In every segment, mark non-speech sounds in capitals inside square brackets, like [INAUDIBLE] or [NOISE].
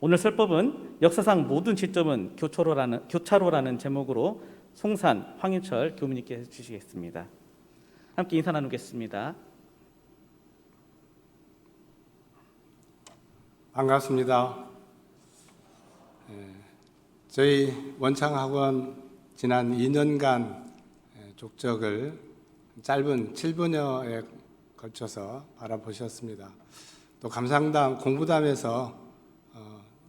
오늘 설법은 역사상 모든 시점은 교차로라는, 교차로라는 제목으로 송산 황인철 교무님께 해주시겠습니다. 함께 인사 나누겠습니다. 반갑습니다. 예, 저희 원창학원 지난 2년간 예, 족적을 짧은 7분여에 걸쳐서 바라보셨습니다. 또 감상당 공부담에서 어,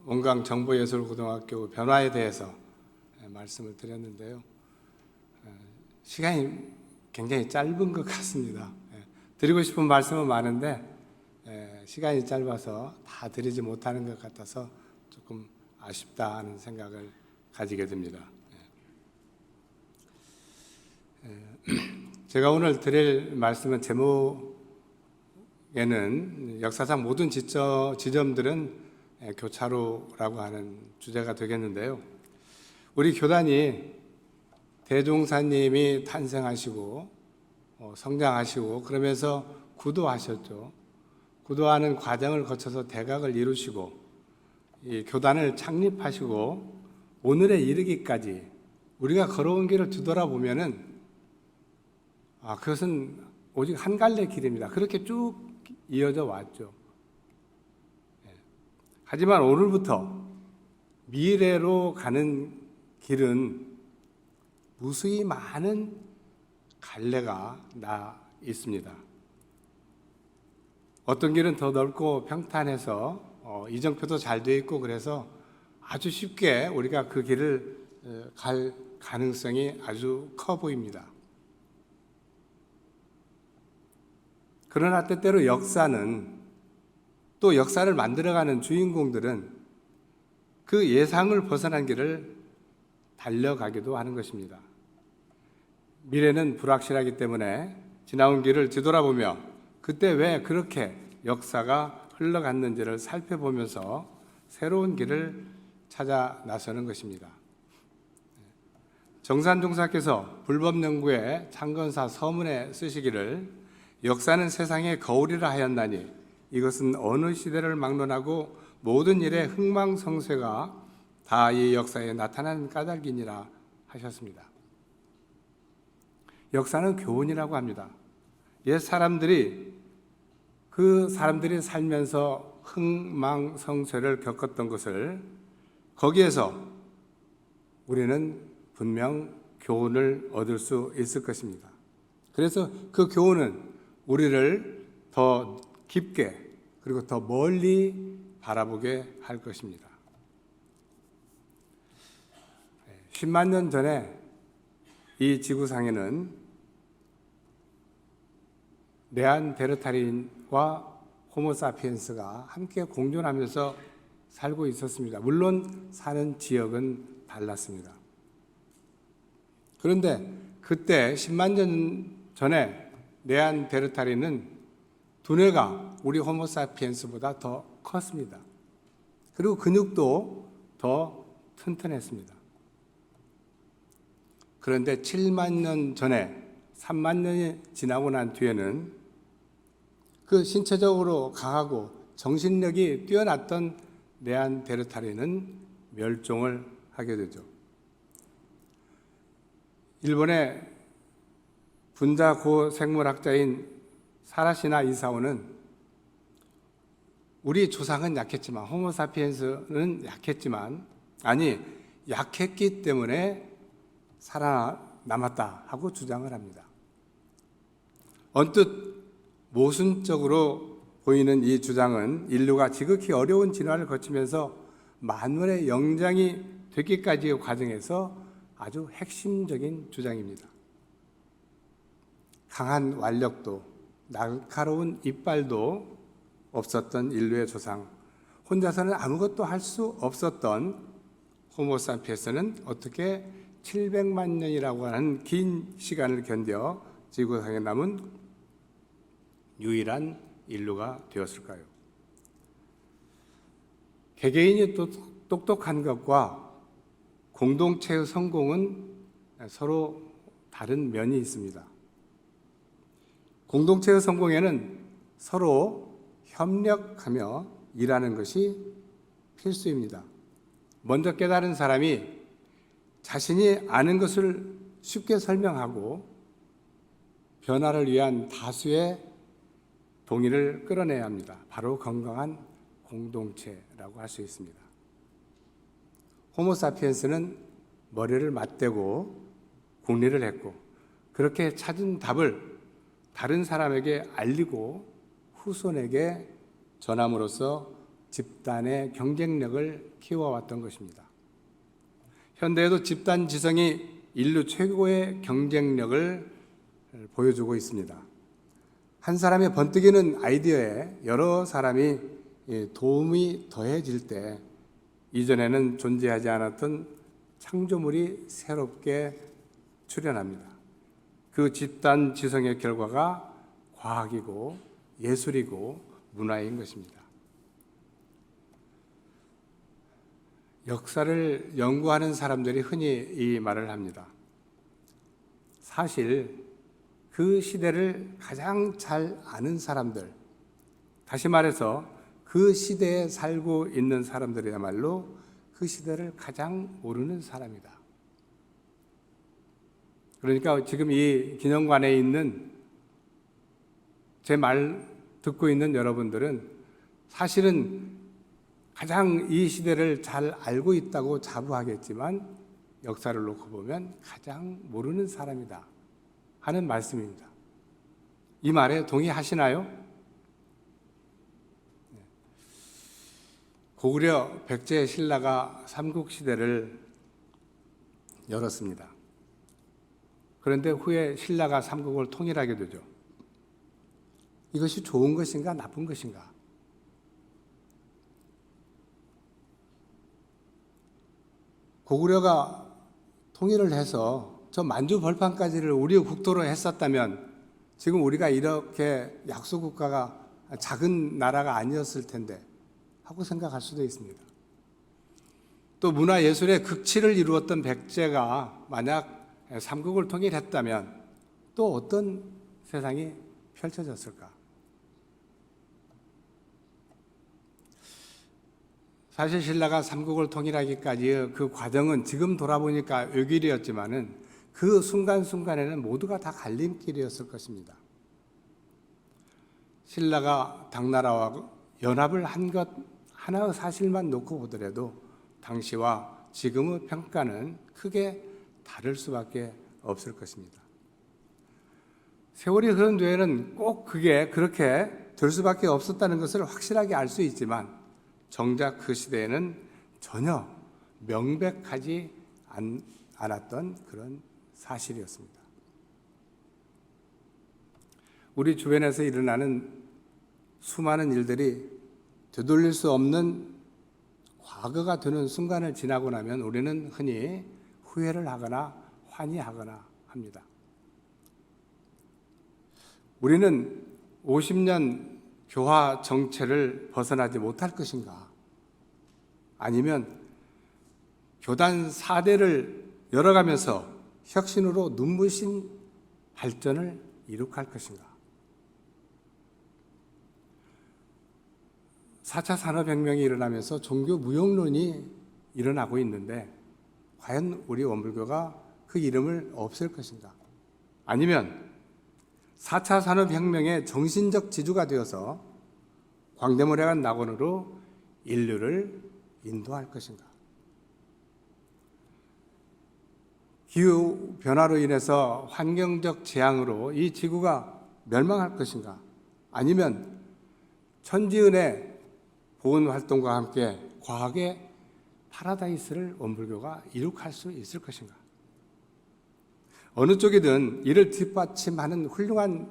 원광 정보예술고등학교 변화에 대해서 예, 말씀을 드렸는데요. 어, 시간이 굉장히 짧은 것 같습니다. 예, 드리고 싶은 말씀은 많은데 예, 시간이 짧아서 다 드리지 못하는 것 같아서 조금 아쉽다 하는 생각을 가지게 됩니다. 예. 예, [CLEARS THROAT] 제가 오늘 드릴 말씀은 제목에는 역사상 모든 지점들은 예, 교차로라고 하는 주제가 되겠는데요. 우리 교단이 대종사님이 탄생하시고 어, 성장하시고 그러면서 구도하셨죠. 구도하는 과정을 거쳐서 대각을 이루시고 이 교단을 창립하시고 오늘에 이르기까지 우리가 걸어온 길을 뒤돌아보면은 아 그것은 오직 한 갈래 길입니다. 그렇게 쭉 이어져 왔죠. 예. 하지만 오늘부터 미래로 가는 길은 무수히 많은 갈래가 나 있습니다. 어떤 길은 더 넓고 평탄해서 어, 이정표도 잘 돼 있고 그래서 아주 쉽게 우리가 그 길을 어, 갈 가능성이 아주 커 보입니다. 그러나 때때로 역사는 또 역사를 만들어가는 주인공들은 그 예상을 벗어난 길을 달려가기도 하는 것입니다. 미래는 불확실하기 때문에 지나온 길을 뒤돌아보며 그때 왜 그렇게 역사가 흘러갔는지를 살펴보면서 새로운 길을 찾아 나서는 것입니다. 정산 종사께서 불법 연구의 창건사 서문에 쓰시기를 역사는 세상의 거울이라 하였나니 이것은 어느 시대를 막론하고 모든 일의 흥망성쇠가 다 이 역사에 나타나는 까닭이니라 하셨습니다. 역사는 교훈이라고 합니다. 옛 사람들이 그 사람들이 살면서 흥망성쇠를 겪었던 것을 거기에서 우리는 분명 교훈을 얻을 수 있을 것입니다. 그래서 그 교훈은 우리를 더 깊게 그리고 더 멀리 바라보게 할 것입니다. 10만 년 전에 이 지구상에는 네안데르탈린과 호모사피엔스가 함께 공존하면서 살고 있었습니다. 물론 사는 지역은 달랐습니다. 그런데 그때 10만 년 전에 네안데르탈린은 두뇌가 우리 호모사피엔스보다 더 컸습니다. 그리고 근육도 더 튼튼했습니다. 그런데 7만 년 전에 3만 년이 지나고 난 뒤에는 그 신체적으로 강하고 정신력이 뛰어났던 네안데르탈린은 멸종을 하게 되죠. 일본의 분자 고 생물학자인 사라시나 이사오는 우리 조상은 약했지만 호모사피엔스는 약했지만 아니 약했기 때문에 살아남았다 하고 주장을 합니다. 언뜻 모순적으로 보이는 이 주장은 인류가 지극히 어려운 진화를 거치면서 만물의 영장이 되기까지의 과정에서 아주 핵심적인 주장입니다. 강한 완력도 날카로운 이빨도 없었던 인류의 조상, 혼자서는 아무것도 할 수 없었던 호모사피에스는 어떻게 700만 년이라고 하는 긴 시간을 견뎌 지구상에 남은 유일한 인류가 되었을까요? 개개인이 또 똑똑한 것과 공동체의 성공은 서로 다른 면이 있습니다. 공동체의 성공에는 서로 협력하며 일하는 것이 필수입니다. 먼저 깨달은 사람이 자신이 아는 것을 쉽게 설명하고 변화를 위한 다수의 동의를 끌어내야 합니다. 바로 건강한 공동체라고 할 수 있습니다. 호모사피엔스는 머리를 맞대고 궁리를 했고 그렇게 찾은 답을 다른 사람에게 알리고 후손에게 전함으로써 집단의 경쟁력을 키워왔던 것입니다. 현대에도 집단 지성이 인류 최고의 경쟁력을 보여주고 있습니다. 한 사람의 번뜩이는 아이디어에 여러 사람이 도움이 더해질 때 이전에는 존재하지 않았던 창조물이 새롭게 출현합니다. 그 집단 지성의 결과가 과학이고 예술이고 문화인 것입니다. 역사를 연구하는 사람들이 흔히 이 말을 합니다. 사실 그 시대를 가장 잘 아는 사람들, 다시 말해서 그 시대에 살고 있는 사람들이야말로 그 시대를 가장 모르는 사람이다. 그러니까 지금 이 기념관에 있는 제 말 듣고 있는 여러분들은 사실은 가장 이 시대를 잘 알고 있다고 자부하겠지만 역사를 놓고 보면 가장 모르는 사람이다 하는 말씀입니다. 이 말에 동의하시나요? 네. 고구려 백제 신라가 삼국 시대를 열었습니다. 그런데 후에 신라가 삼국을 통일하게 되죠. 이것이 좋은 것인가 나쁜 것인가? 고구려가 통일을 해서 저 만주 벌판까지를 우리 국토로 했었다면 지금 우리가 이렇게 약소 국가가 작은 나라가 아니었을 텐데 하고 생각할 수도 있습니다. 또 문화 예술의 극치를 이루었던 백제가 만약 삼국을 통일했다면 또 어떤 세상이 펼쳐졌을까? 사실 신라가 삼국을 통일하기까지 그 과정은 지금 돌아보니까 의길이었지만은 그 순간순간에는 모두가 다 갈림길이었을 것입니다. 신라가 당나라와 연합을 한 것 하나의 사실만 놓고 보더라도 당시와 지금의 평가는 크게 다를 수밖에 없을 것입니다. 세월이 흐른 뒤에는 꼭 그게 그렇게 될 수밖에 없었다는 것을 확실하게 알 수 있지만 정작 그 시대에는 전혀 명백하지 않, 않았던 그런 사실이었습니다. 우리 주변에서 일어나는 수많은 일들이 되돌릴 수 없는 과거가 되는 순간을 지나고 나면 우리는 흔히 후회를 하거나 환희하거나 합니다. 우리는 50년 교화 정체를 벗어나지 못할 것인가? 아니면 교단 4대를 열어가면서 혁신으로 눈부신 발전을 이룩할 것인가? 4차 산업혁명이 일어나면서 종교 무용론이 일어나고 있는데 과연 우리 원불교가 그 이름을 없앨 것인가? 아니면 4차 산업혁명의 정신적 지주가 되어서 광대모래한 낙원으로 인류를 인도할 것인가? 기후 변화로 인해서 환경적 재앙으로 이 지구가 멸망할 것인가? 아니면 천지은의 보훈 활동과 함께 과학의 파라다이스를 원불교가 이룩할 수 있을 것인가? 어느 쪽이든 이를 뒷받침하는 훌륭한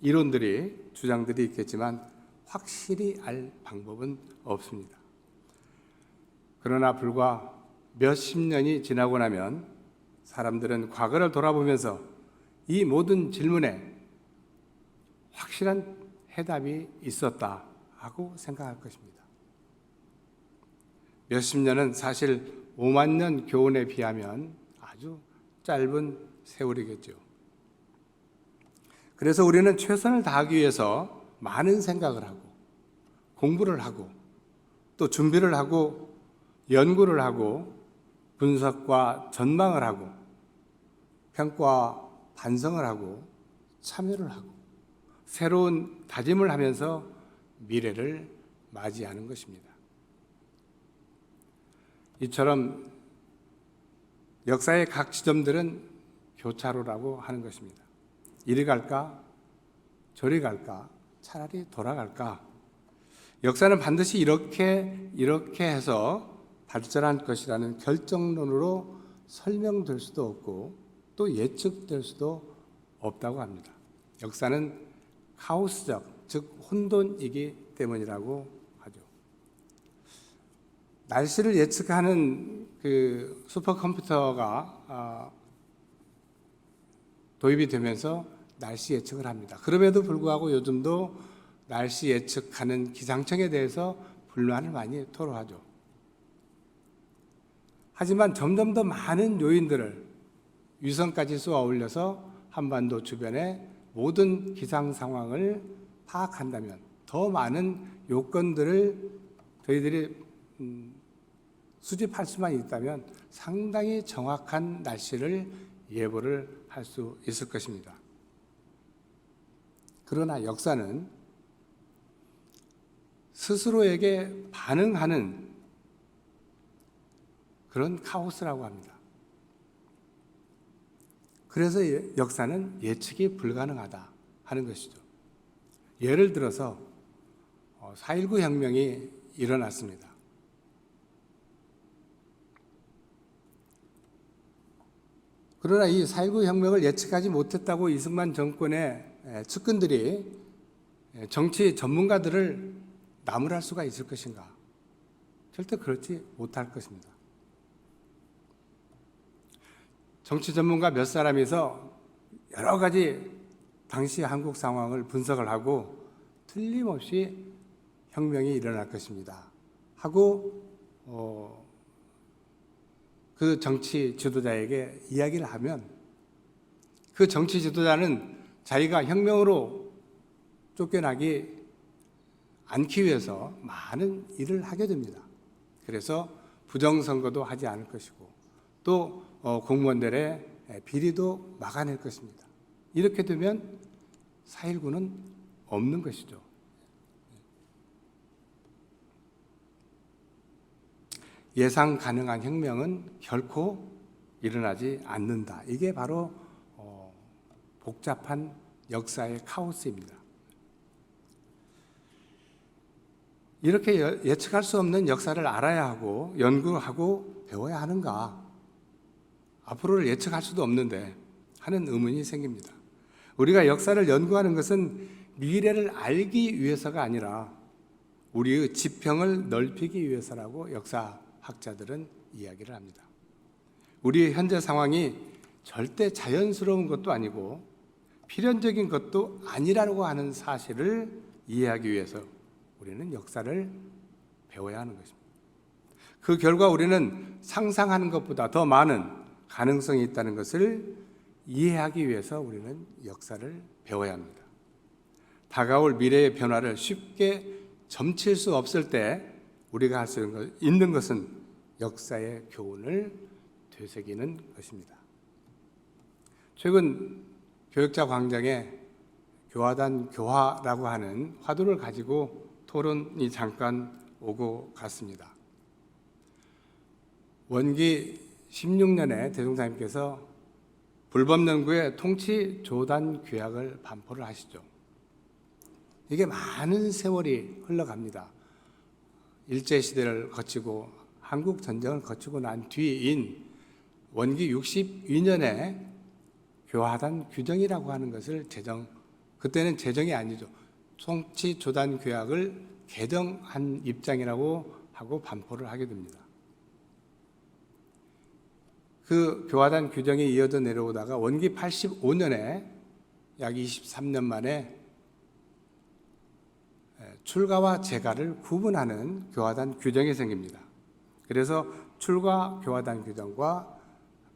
이론들이 주장들이 있겠지만 확실히 알 방법은 없습니다. 그러나 불과 몇십 년이 지나고 나면 사람들은 과거를 돌아보면서 이 모든 질문에 확실한 해답이 있었다 하고 생각할 것입니다. 몇십 년은 사실 5만 년 교훈에 비하면 아주 짧은 세월이겠죠. 그래서 우리는 최선을 다하기 위해서 많은 생각을 하고 공부를 하고 또 준비를 하고 연구를 하고 분석과 전망을 하고 평가와 반성을 하고 참여를 하고 새로운 다짐을 하면서 미래를 맞이하는 것입니다. 이처럼 역사의 각 지점들은 교차로라고 하는 것입니다. 이리 갈까? 저리 갈까? 차라리 돌아갈까? 역사는 반드시 이렇게 이렇게 해서 발전한 것이라는 결정론으로 설명될 수도 없고 또 예측될 수도 없다고 합니다. 역사는 카오스적 즉 혼돈이기 때문이라고. 날씨를 예측하는 그 슈퍼컴퓨터가 아, 도입이 되면서 날씨 예측을 합니다. 그럼에도 불구하고 요즘도 날씨 예측하는 기상청에 대해서 불만을 많이 토로하죠. 하지만 점점 더 많은 요인들을 위성까지 쏘아 올려서 한반도 주변의 모든 기상 상황을 파악한다면 더 많은 요건들을 저희들이 음, 수집할 수만 있다면 상당히 정확한 날씨를 예보를 할 수 있을 것입니다. 그러나 역사는 스스로에게 반응하는 그런 카오스라고 합니다. 그래서 예- 역사는 예측이 불가능하다 하는 것이죠. 예를 들어서 4.19 혁명이 일어났습니다. 그러나 이 4.19 혁명을 예측하지 못했다고 이승만 정권의 에, 측근들이 에, 정치 전문가들을 나무랄 수가 있을 것인가? 절대 그렇지 못할 것입니다. 정치 전문가 몇 사람이서 여러 가지 당시 한국 상황을 분석을 하고 틀림없이 혁명이 일어날 것입니다. 하고 어, 그 정치 지도자에게 이야기를 하면 그 정치 지도자는 자기가 혁명으로 쫓겨나기 않기 위해서 많은 일을 하게 됩니다. 그래서 부정선거도 하지 않을 것이고 또 어, 공무원들의 비리도 막아낼 것입니다. 이렇게 되면 4.19는 없는 것이죠. 예상 가능한 혁명은 결코 일어나지 않는다. 이게 바로 어, 복잡한 역사의 카오스입니다. 이렇게 여- 예측할 수 없는 역사를 알아야 하고 연구하고 배워야 하는가? 앞으로를 예측할 수도 없는데 하는 의문이 생깁니다. 우리가 역사를 연구하는 것은 미래를 알기 위해서가 아니라 우리의 지평을 넓히기 위해서라고 역사 학자들은 이야기를 합니다. 우리의 현재 상황이 절대 자연스러운 것도 아니고 필연적인 것도 아니라고 하는 사실을 이해하기 위해서 우리는 역사를 배워야 하는 것입니다. 그 결과 우리는 상상하는 것보다 더 많은 가능성이 있다는 것을 이해하기 위해서 우리는 역사를 배워야 합니다. 다가올 미래의 변화를 쉽게 점칠 수 없을 때 우리가 할 수 있는 것은 역사의 교훈을 되새기는 것입니다. 최근 교역자 광장에 교화단 교화라고 하는 화두를 가지고 토론이 잠깐 오고 갔습니다. 원기 16년에 대종사님께서 불법연구의 통치 조단 규약을 반포를 하시죠. 이게 많은 세월이 흘러갑니다. 일제 시대를 거치고 한국 전쟁을 거치고 난 뒤인 원기 62년에 교화단 규정이라고 하는 것을 제정 그때는 제정이 아니죠. 통치 조단 규약을 개정한 입장이라고 하고 반포를 하게 됩니다. 그 교화단 규정이 이어져 내려오다가 원기 85년에 약 23년 만에 출가와 재가를 구분하는 교화단 규정이 생깁니다. 그래서 출가 교화단 규정과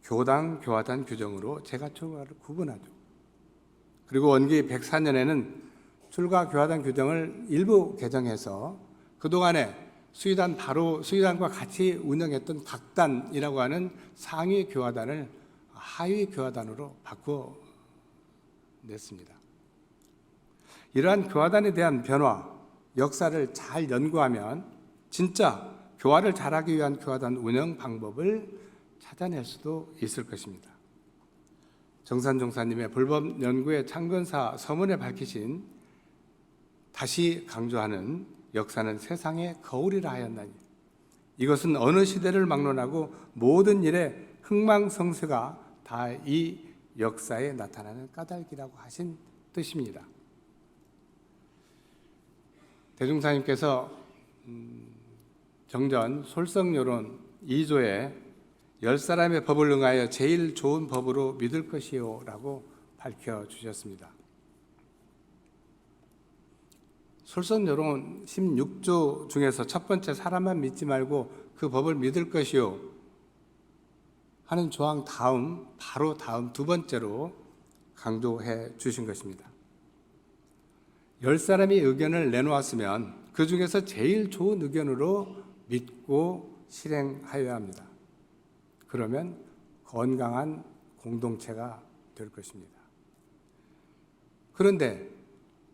교당 교화단 규정으로 재가 출가를 구분하죠. 그리고 원기 104년에는 출가 교화단 규정을 일부 개정해서 그동안에 수의단 바로 수의단과 같이 운영했던 각단이라고 하는 상위 교화단을 하위 교화단으로 바꾸어 냈습니다. 이러한 교화단에 대한 변화, 역사를 잘 연구하면 진짜 교화를 잘하기 위한 교화단 운영 방법을 찾아낼 수도 있을 것입니다. 정산 종사님의 불법 연구의 창건사 서문에 밝히신 다시 강조하는 역사는 세상의 거울이라 하였나니 이것은 어느 시대를 막론하고 모든 일의 흥망성쇠가 다 이 역사에 나타나는 까닭이라고 하신 뜻입니다. 대중사님께서 음, 정전 솔성요론 2조에 열 사람의 법을 응하여 제일 좋은 법으로 믿을 것이요라고 밝혀 주셨습니다. 솔선요론 16조 중에서 첫 번째 사람만 믿지 말고 그 법을 믿을 것이요 하는 조항 다음 바로 다음 두 번째로 강조해 주신 것입니다. 열 사람이 의견을 내놓았으면 그 중에서 제일 좋은 의견으로 믿고 실행하여야 합니다. 그러면 건강한 공동체가 될 것입니다. 그런데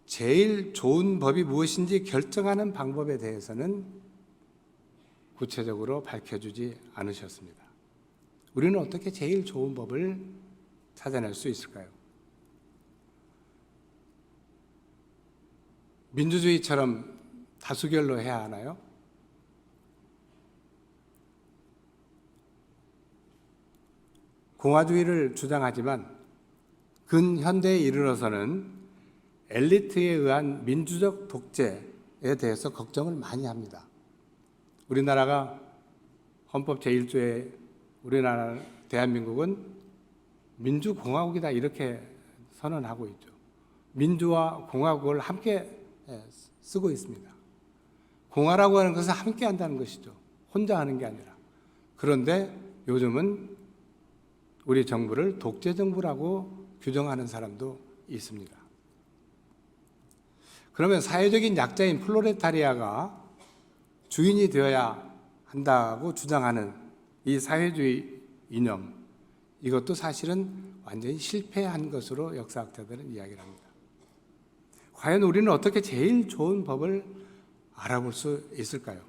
제일 좋은 법이 무엇인지 결정하는 방법에 대해서는 구체적으로 밝혀주지 않으셨습니다. 우리는 어떻게 제일 좋은 법을 찾아낼 수 있을까요? 민주주의처럼 다수결로 해야 하나요? 공화주의를 주장하지만 근현대에 이르러서는 엘리트에 의한 민주적 독재에 대해서 걱정을 많이 합니다. 우리나라가 헌법 제1조에 우리나라 대한민국은 민주공화국이다 이렇게 선언하고 있죠. 민주와 공화국을 함께 예, 쓰고 있습니다. 공화라고 하는 것은 함께 한다는 것이죠. 혼자 하는 게 아니라. 그런데 요즘은 우리 정부를 독재 정부라고 규정하는 사람도 있습니다. 그러면 사회적인 약자인 플로레타리아가 주인이 되어야 한다고 주장하는 이 사회주의 이념, 이것도 사실은 완전히 실패한 것으로 역사학자들은 이야기를 합니다. 과연 우리는 어떻게 제일 좋은 법을 알아볼 수 있을까요?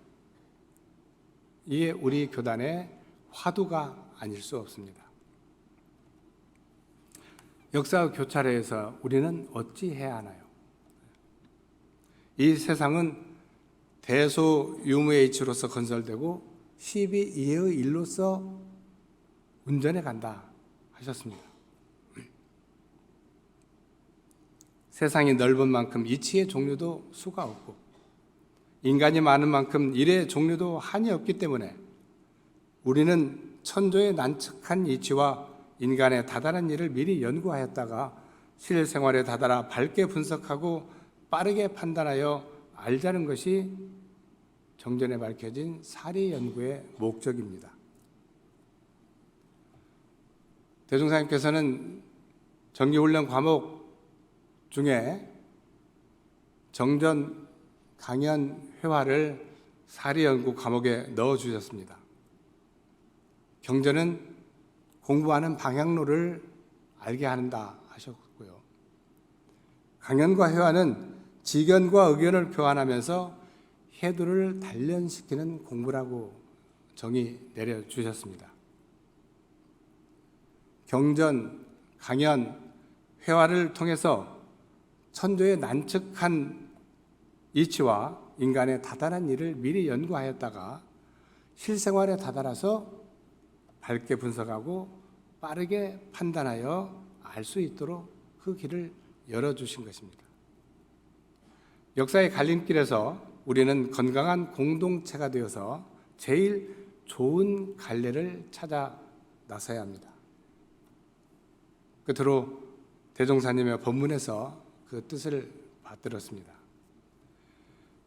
이게 우리 교단의 화두가 아닐 수 없습니다. 역사 교차례에서 우리는 어찌 해야 하나요? 이 세상은 대소 유무의 이치로서 건설되고 12이의 일로서 운전해 간다 하셨습니다. 세상이 넓은 만큼 이치의 종류도 수가 없고 인간이 많은 만큼 일의 종류도 한이 없기 때문에 우리는 천조의 난척한 이치와 인간의 다단한 일을 미리 연구하였다가 실생활에 다다라 밝게 분석하고 빠르게 판단하여 알자는 것이 정전에 밝혀진 사리 연구의 목적입니다. 대종사님께서는 정기훈련 과목 중에 정전 강연 회화를 사리 연구 과목에 넣어 주셨습니다. 경전은 공부하는 방향로를 알게 한다 하셨고요. 강연과 회화는 지견과 의견을 교환하면서 해도를 단련시키는 공부라고 정의 내려 주셨습니다. 경전, 강연, 회화를 통해서 천도의 난척한 이치와 인간의 다단한 일을 미리 연구하였다가 실생활에 다다라서 밝게 분석하고 빠르게 판단하여 알 수 있도록 그 길을 열어주신 것입니다. 역사의 갈림길에서 우리는 건강한 공동체가 되어서 제일 좋은 갈래를 찾아 나서야 합니다. 끝으로 대종사님의 법문에서 그 뜻을 받들었습니다.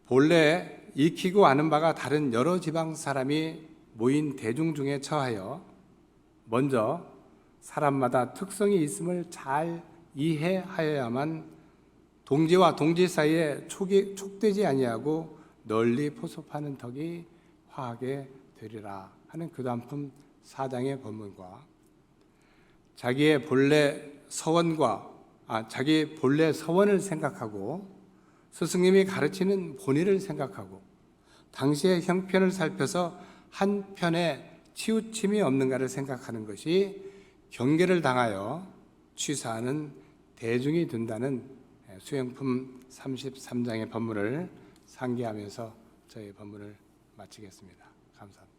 본래 익히고 아는 바가 다른 여러 지방 사람이 모인 대중 중에 처하여 먼저 사람마다 특성이 있음을 잘 이해하여야만 동지와 동지 사이에 촉이, 촉되지 아니하고 널리 포섭하는 덕이 화하게 되리라 하는 교단품 4장의 본문과 자기의 본래 서원과 아, 자기 본래 서원을 생각하고 스승님이 가르치는 본의를 생각하고 당시의 형편을 살펴서 한 편에 치우침이 없는가를 생각하는 것이 경계를 당하여 취사하는 대중이 된다는 수행품 33장의 법문을 상기하면서 저희 법문을 마치겠습니다. 감사합니다.